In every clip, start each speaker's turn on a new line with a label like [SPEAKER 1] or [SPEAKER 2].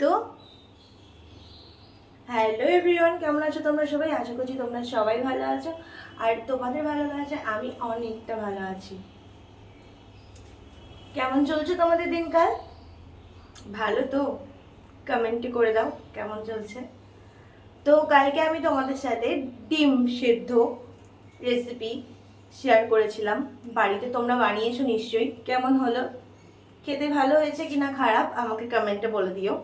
[SPEAKER 1] তো hello everyone, কেমন আছো তোমরা সবাই? আশা করছি তোমরা সবাই ভালো আছো। আর তোমাদের ভালো আছে আমি অনেকটা ভালো আছি। কেমন চলছে তোমাদের দিনকাল? ভালো তো। কমেন্টে করে দাও, কেমন চলছে? তো কালকে আমি তোমাদের সাথে ডিম সেদ্ধ রেসিপি শেয়ার করেছিলাম। বাড়িতে তোমরা বানিয়েছো নিশ্চয়ই। কেমন হলো? খেতে ভালো হয়েছে কিনা খারাপ? আমাকে কমেন্টে বলে দিও।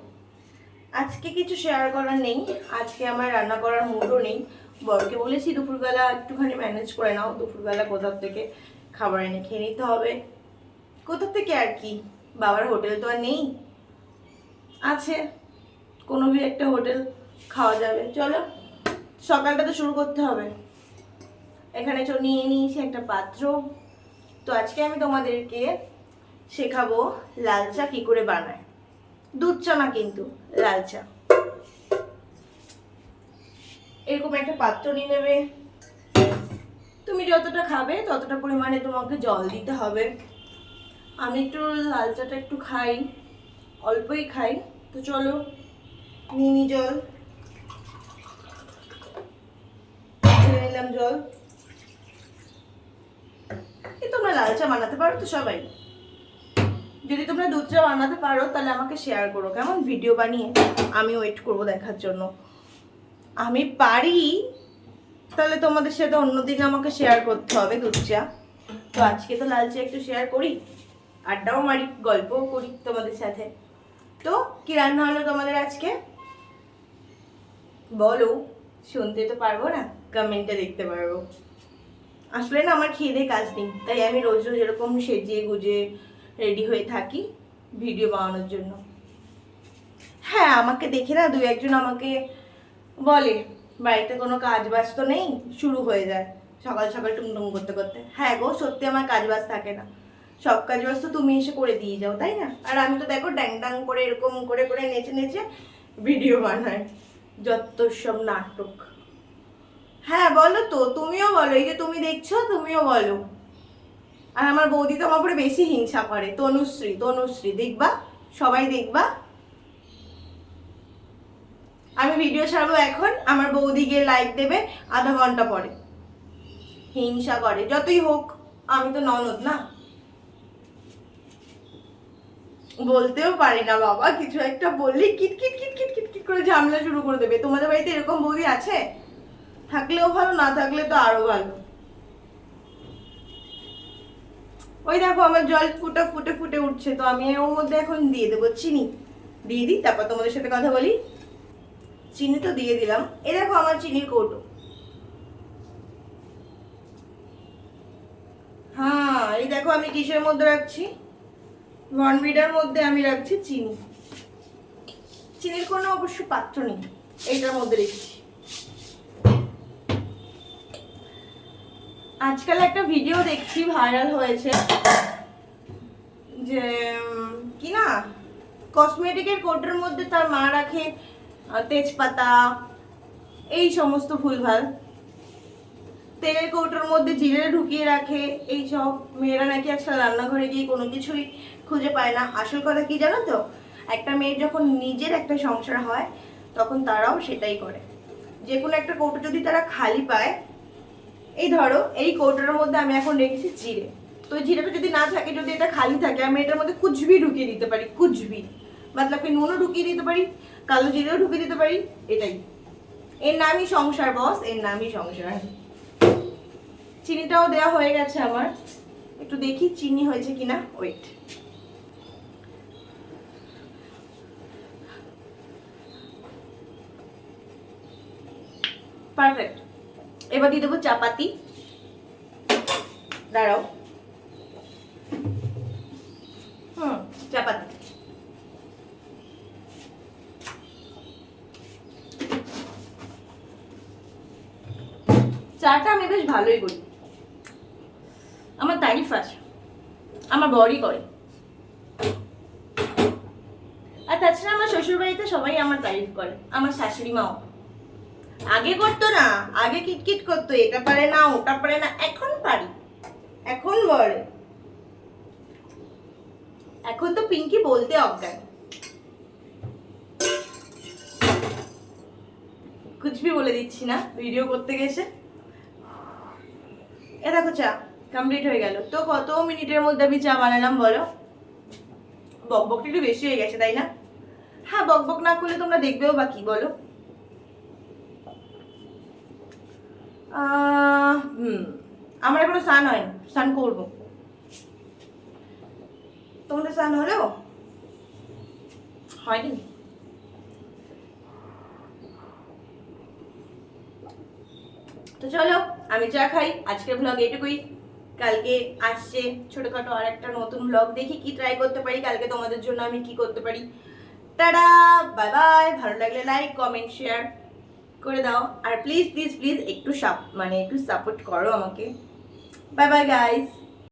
[SPEAKER 1] আজকে কিছু শেয়ার করার নেই। আজকে আমার রান্না করার মুডও নেই। বরকে বলেছি, দুপুরবেলা একটুখানি ম্যানেজ করে নাও। দুপুরবেলা কোথার থেকে খাবার এনে খেয়ে নিতে হবে? কোথার থেকে আর কি? বাবার হোটেল তো আর নেই। আছে। কোনো ভি একটা হোটেল খাওয়া যাবে। চলো, সকালটা তো শুরু করতে হবে। এখানে তো নিয়ে নিয়েছি একটা পাত্র। তো আজকে আমি তোমাদেরকে শেখাবো লাল চা কী করে বানায়। দুধ চা না কিন্তু লাল চা এরকম একটা পাত্র নিয়ে নেবে। তুমি যতটা খাবে, ততটা পরিমাণে তোমাকে জল দিতে হবে। আমি একটু লাল চাটা একটু খাই, অল্পই খাই। তো চলো, নিয়ে জল। নিলাম জল। তোমরা লাল চা বানাতে পারো তো সবাই। যদি তোমরা দুধ চা বানাতে পারো, তাহলে আমাকে শেয়ার করো, কেমন? ভিডিও বানিয়ে আমি ওয়েট করব দেখার জন্য। আমি পারি, তাহলে তোমাদের সাথে অন্যদিন আমাকে শেয়ার করতে হবে দুধ চা তো আজকে তো লাল চা একটু শেয়ার করি, আড্ডাও মারি, গল্পও করি তোমাদের সাথে। তো কি রান্না হলো তোমাদের আজকে? বলো, শুনতে তো পারব না কমেন্টে দেখতে পারব। আসলে না আমার খিদে কাজ নেই, তাই আমি রোজ রোজ এরকম সেজিয়ে গুজে রেডি হয়ে থাকি ভিডিও বানানোর জন্য। হ্যাঁ আমাকে দেখে না দু একজন আমাকে বলে, বাড়িতে কোনো কাজ বাজ তো নেই, শুরু হয়ে যায় সকাল সকাল টুমটুম করতে করতে। হ্যাঁ গো, সত্যি আমার কাজ বাজ থাকে না। সব কাজ বাজ তো তুমি এসে করে দিয়ে যাও, তাই না? আর আমি তো দেখো ড্যাং ড্যাং করে এরকম করে করে নেচে নেচে ভিডিও বানাই, যত সব নাটক। হ্যাঁ বলো তো, তুমিও বলো, এই যে তুমি দেখছ, তুমিও বলো। আর আমার বৌদি তো আমার উপরে বেশি হিংসা করে। তনুশ্রী তনুশ্রী, দেখবা? সবাই দেখবা? আমি ভিডিও ছাড়বো এখন। আমার বৌদি গিয়ে লাইক দেবে আধা ঘণ্টা পরে। হিংসা করে। যতই হোক, আমি তো ননদ না। বলতেও পারি না বাবা, কিছু একটা বললি কিট কিট কিট কিট কিট কিট করে ঝামেলা শুরু করে দেবে। তোমাদের বাড়িতে এরকম বৌদি আছে? থাকলেও ভালো, না থাকলে তো আরও ভালো। ওই দেখো আমার জল ফুটে ফুটে ফুটে উঠছে, তো আমি ওর মধ্যে এখন দিয়ে দেবো চিনি। দিয়ে দিই, তারপর তোমাদের সাথে কথা বলি। চিনি তো দিয়ে দিলাম। এ দেখো আমার চিনির কৌটো। হ্যাঁ এই দেখো আমি কিসের মধ্যে রাখছি। বনভিডার মধ্যে আমি রাখছি চিনি। চিনির কোনো অবশ্য পাত্র নেই, এইটার মধ্যে রেখেছি। আজকাল একটা ভিডিও দেখছি ভাইরাল হয়েছে যে কি না? কসমেটিকের কোটের মধ্যে তার মা রাখে তেজপাতা, এই সমস্ত ভুলভাল। তেলের কৌটোর মধ্যে জিরে ঢুকিয়ে রাখে, এই সব। মেয়েরা নাকি আজকাল রান্নাঘরে গিয়ে কোনো কিছুই খুঁজে পায় না। আসল কথা কি জানো তো? একটা মেয়ের যখন নিজের একটা সংসার হয়, তখন তারাও সেটাই করে। যে কোনো একটা কৌটো যদি তারা খালি পায় এই ধরো, এই কৌটোর মধ্যে আমি এখন রেখেছি জিরে। তো জিরেটা যদি না থাকে, যদি এটা খালি থাকে, আমি এটার মধ্যে কুচবি ঢুকিয়ে দিতে পারি কুচবি মতলব কি নুনও ঢুকিয়ে দিতে পারি, কালো জিরেও ঢুকিয়ে দিতে পারি, এটাই। এর নামই সংসার, বস, এর নামই সংসার। চিনিটাও দেওয়া হয়ে গেছে আমার। একটু দেখি চিনি হয়েছে কিনা। ওয়েট পারফেক্ট এবার দিয়ে দেবো চাপাতি। দাঁড়াও। হুম, চাপাতি। চাটা আমি বেশ ভালোই করি। আমার তারিফ আছে। আমার বড়ই করে। আর তাছাড়া আমার শ্বশুর বাড়িতে সবাই আমার তারিফ করে। আমার শাশুড়ি মাও। আগে করতো না, আগে কিটকিট করতো, এটা পারে না, ওটা পারে না, এখন পারি। এখন বলে। এখন তো পিঙ্কি বলতে অজ্ঞান। কুচবি বলে দিচ্ছি না ভিডিও করতে গেছে। এ দেখো চা কমপ্লিট হয়ে গেল। তো কত মিনিটের মধ্যে আমি চা বানালাম বলো? বকবকটা একটু বেশি হয়ে গেছে, তাই না? হ্যাঁ বকবক না করলে তোমরা দেখবেও বা কি বলো আহ, হুম আমার এখনও স্নান হয়নি, স্নান করব। তোমাদের স্নান হলো? হয়নি? তো চলো, আমি যা খাই, আজকের ব্লগ এটুকুই। কালকে আসছে ছোটখাটো আর একটা নতুন ব্লগ দেখি কি ট্রাই করতে পারি, কালকে তোমাদের জন্য আমি কি করতে পারি। টাটা বাই বাই ভালো লাগলে লাইক কমেন্ট শেয়ার করে দাও। আর প্লিজ প্লিজ প্লিজ একটু সাপ মানে একটু সাপোর্ট করো আমাকে। Bye bye guys